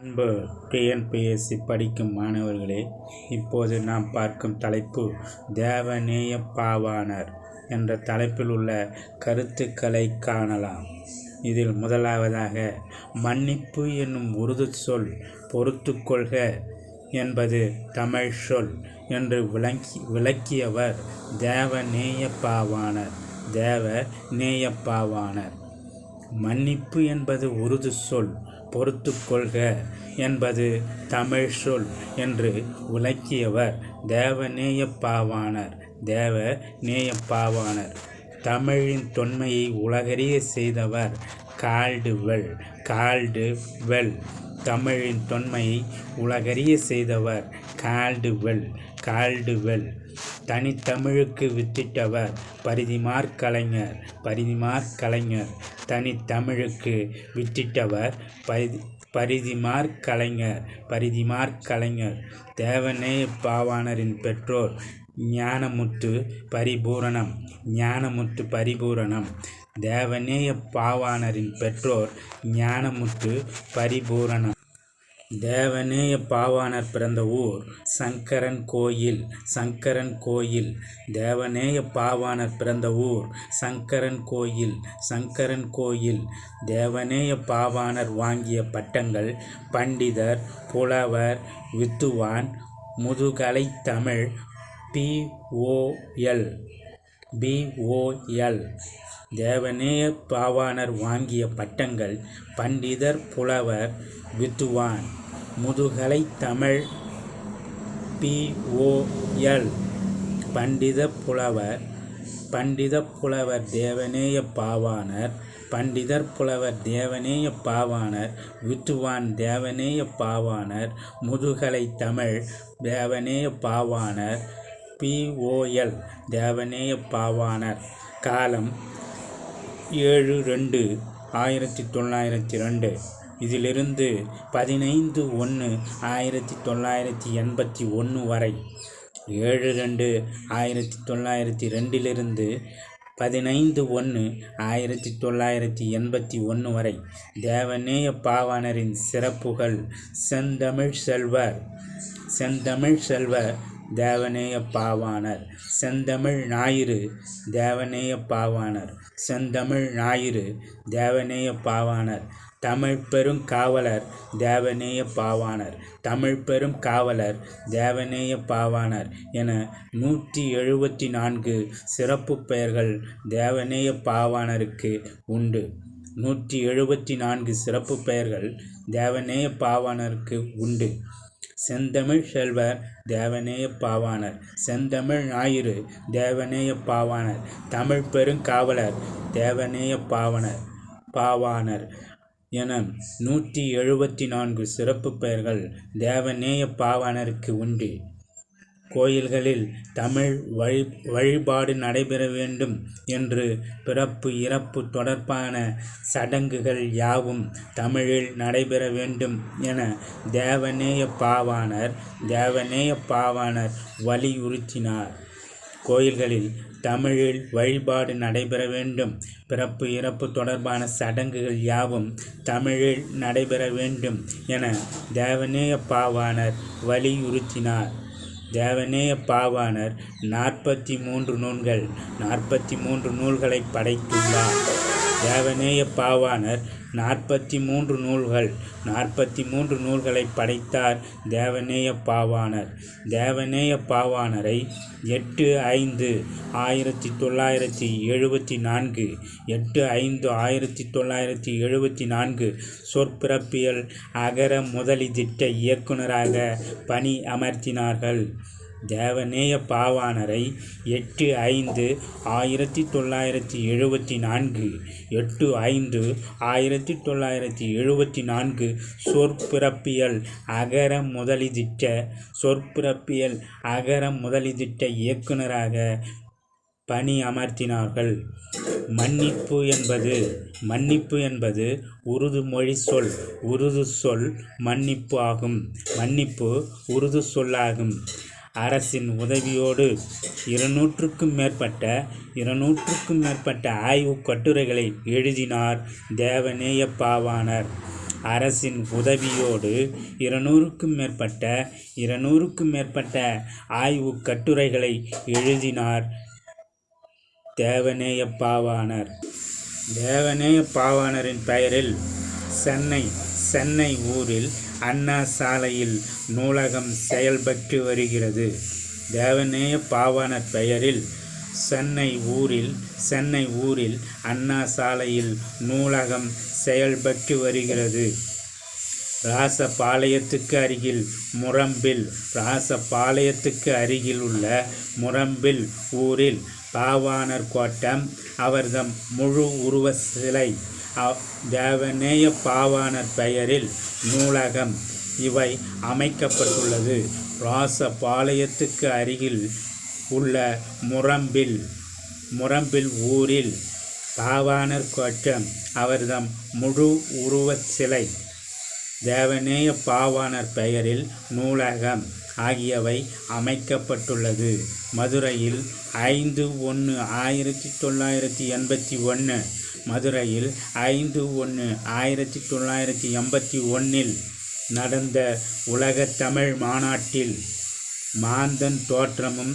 அன்பு டிஎன்பிஎஸ்சி படிக்கும் மாணவர்களே இப்போது நாம் பார்க்கும் தலைப்பு தேவநேய பாவாணர் என்ற தலைப்பில் உள்ள கருத்துக்களை காணலாம். இதில் முதலாவதாக மன்னிப்பு என்னும் உருது சொல் பொறுத்து கொள்க என்பது தமிழ் சொல் என்று விளங்கி விளக்கியவர் தேவநேய பாவாணர் தேவ நேயப்பாவாணர் மன்னிப்பு என்பது உருது சொல் பொறுத்து கொள்க என்பது தமிழ் சொல் என்று விளக்கியவர் தேவநேயப்பாவானர். தேவ நேயப்பாவாணர் தமிழின் தொன்மையை உலகறிய செய்தவர் கால்டு வெல் கால்டு வெல் தமிழின் தொன்மையை உலகறிய செய்தவர் கால்டு வெல் கால்டு வெல் தனித்தமிழுக்கு வித்திட்டவர். பரிதிமார் கலைஞர் பரிதிமார் கலைஞர். தனித்தமிழுக்கு வித்திட்டவர். பரிதி பரிதிமார் கலைஞர் பரிதிமார் கலைஞர். தேவநேய பாவாணரின் பெற்றோர். ஞானமுத்து பரிபூரணம் ஞானமுத்து பரிபூரணம். தேவநேய பாவாணரின் பெற்றோர். ஞானமுத்து பரிபூரணம். தேவநேய பாவாணர் பிறந்த ஊர்? சங்கரன் கோயில் சங்கரன் கோயில். தேவநேய பாவாணர் பிறந்த ஊர்? சங்கரன் கோயில் சங்கரன் கோயில். தேவநேய பாவாணர் வாங்கிய பட்டங்கள்? பண்டிதர் புலவர் வித்துவான் முதுகலை தமிழ் பிஓஎல் பிஓஎல் தேவநேய பாவாணர் வாங்கிய பட்டங்கள் பண்டிதர் புலவர் வித்துவான். முதுகலை தமிழ் பிஓஎல் பண்டித புலவர் பண்டித புலவர் தேவநேய பாவாணர் பண்டிதர் புலவர் தேவநேய பாவாணர் வித்துவான். தேவநேய பாவாணர் முதுகலை தமிழ் தேவநேய பாவாணர் பிஓஎல் தேவநேய பாவாணர். காலம் ஏழு ரெண்டு ஆயிரத்தி தொள்ளாயிரத்தி ரெண்டு. இதிலிருந்து பதினைந்து ஒன்று ஆயிரத்தி தொள்ளாயிரத்தி எண்பத்தி ஒன்று வரை. ஏழு ரெண்டு ஆயிரத்தி தொள்ளாயிரத்தி ரெண்டிலிருந்து பதினைந்து ஒன்று ஆயிரத்தி தொள்ளாயிரத்தி எண்பத்தி ஒன்று வரை. தேவநேய பாவாணரின் சிறப்புகள் செந்தமிழ் செல்வர் செந்தமிழ் செல்வர் தேவநேய பாவாணர் செந்தமிழ் ஞாயிறு தேவநேய பாவாணர் செந்தமிழ் ஞாயிறு தேவநேய பாவாணர் தமிழ் பெரும் காவலர் தேவநேய பாவாணர் தமிழ் பெரும் காவலர் தேவநேய பாவாணர் என நூற்றி எழுபத்தி நான்கு சிறப்பு பெயர்கள் தேவநேய பாவாணருக்கு உண்டு. நூற்றி எழுபத்தி நான்கு சிறப்பு பெயர்கள் தேவநேய பாவாணருக்கு உண்டு. செந்தமிழ் செல்வர் தேவநேய பாவாணர். செந்தமிழ் ஞாயிறு தேவநேய பாவாணர். தமிழ் பெருங்காவலர் தேவநேய பாவனர் பாவாணர் என நூற்றி எழுபத்தி நான்கு சிறப்பு பெயர்கள் தேவநேய பாவாணருக்கு உண்டு. கோயில்களில் தமிழ் வழி வழிபாடு நடைபெற வேண்டும் என்று பிறப்பு இறப்பு தொடர்பான சடங்குகள் யாவும் தமிழில் நடைபெற வேண்டும் என தேவநேய பாவாணர் தேவநேய பாவாணர் வலியுறுத்தினார். கோயில்களில் தமிழில் வழிபாடு நடைபெற வேண்டும். பிறப்பு இறப்பு தொடர்பான சடங்குகள் யாவும் தமிழில் நடைபெற வேண்டும் என தேவநேய பாவாணர் வலியுறுத்தினார். தேவநேய பாவாணர் நாற்பத்தி மூன்று நூல்கள் நாற்பத்தி மூன்று நூல்களை படைத்துள்ளார். தேவநேய பாவாணர் நாற்பத்தி மூன்று நூல்கள். நாற்பத்தி மூன்று நூல்களை படைத்தார் தேவநேய பாவாணர். தேவநேய பாவாணரை எட்டு ஐந்து ஆயிரத்தி தொள்ளாயிரத்தி எழுபத்தி நான்கு எட்டு ஐந்து ஆயிரத்தி தொள்ளாயிரத்தி எழுபத்தி நான்கு சொற்பிறப்பியல் அகர முதலி திட்ட இயக்குநராக பணி அமர்த்தினார்கள். தேவநேய பாவாணரை எட்டு ஐந்து ஆயிரத்தி தொள்ளாயிரத்தி எழுபத்தி நான்கு எட்டு ஐந்து ஆயிரத்தி தொள்ளாயிரத்தி எழுபத்தி நான்கு சொற்பிறப்பியல் அகர முதலிதிட்ட சொற்பிறப்பியல் அகர முதலிதிட்ட இயக்குநராக பணி அமர்த்தினார்கள். மன்னிப்பு என்பது மன்னிப்பு என்பது உருது மொழி சொல் உருது சொல் மன்னிப்பு ஆகும். மன்னிப்பு உருது சொல்லாகும். அரசின் உதவியோடு இருநூற்றுக்கும் மேற்பட்ட இருநூற்றுக்கும் மேற்பட்ட ஆய்வுக் கட்டுரைகளை எழுதினார் தேவநேய பாவாணர் அரசின் உதவியோடு இருநூறுக்கும் மேற்பட்ட இருநூறுக்கும் மேற்பட்ட ஆய்வுக் கட்டுரைகளை எழுதினார் தேவநேய பாவாணர் தேவநேய பாவாணரின் பெயரில் சென்னை சென்னை ஊரில் அண்ணா சாலையில் நூலகம் செயல்பட்டு வருகிறது. தேவநேய பாவாணர் பெயரில் சென்னை ஊரில் சென்னை ஊரில் அண்ணா சாலையில் நூலகம் செயல்பட்டு வருகிறது. ராசபாளையத்துக்கு அருகில் முரம்பில் ராசபாளையத்துக்கு அருகில் உள்ள முரம்பில் ஊரில் பாவாணர் கோட்டம் அவர்தம் முழு உருவ சிலை தேவநேய பாவாணர் பெயரில் நூலகம் இவை அமைக்கப்பட்டுள்ளது. ராசபாளையத்துக்கு அருகில் உள்ள முரம்பில் முரம்பில் ஊரில் பாவாணர் கோட்டம் அவர்தம் முழு உருவச் சிலை. தேவநேய பாவாணர் பெயரில் நூலகம் ஆகியவை அமைக்கப்பட்டுள்ளது. மதுரையில் ஐந்து ஒன்று ஆயிரத்தி தொள்ளாயிரத்தி எண்பத்தி ஒன்று மதுரையில் ஐந்து ஒன்று ஆயிரத்தி தொள்ளாயிரத்தி எண்பத்தி ஒன்றில் நடந்த உலகத் தமிழ் மாநாட்டில் மாந்தன் தோற்றமும்